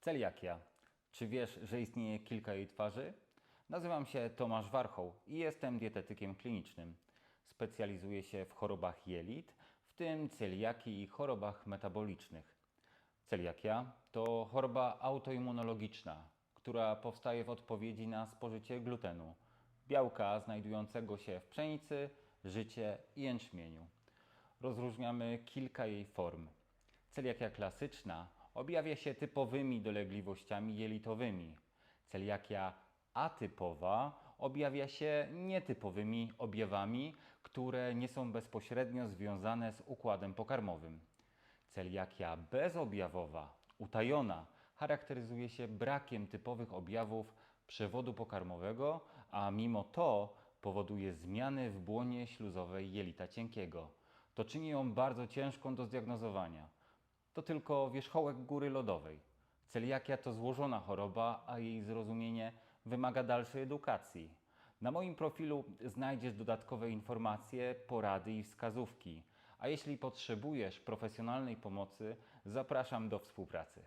Celiakia. Czy wiesz, że istnieje kilka jej twarzy? Nazywam się Tomasz Warchoł i jestem dietetykiem klinicznym. Specjalizuję się w chorobach jelit, w tym celiakii i chorobach metabolicznych. Celiakia to choroba autoimmunologiczna, która powstaje w odpowiedzi na spożycie glutenu, białka znajdującego się w pszenicy, życie i jęczmieniu. Rozróżniamy kilka jej form. Celiakia klasyczna objawia się typowymi dolegliwościami jelitowymi. Celiakia atypowa objawia się nietypowymi objawami, które nie są bezpośrednio związane z układem pokarmowym. Celiakia bezobjawowa, utajona, charakteryzuje się brakiem typowych objawów przewodu pokarmowego, a mimo to powoduje zmiany w błonie śluzowej jelita cienkiego. To czyni ją bardzo ciężką do zdiagnozowania. To tylko wierzchołek góry lodowej. Celiakia to złożona choroba, a jej zrozumienie wymaga dalszej edukacji. Na moim profilu znajdziesz dodatkowe informacje, porady i wskazówki. A jeśli potrzebujesz profesjonalnej pomocy, zapraszam do współpracy.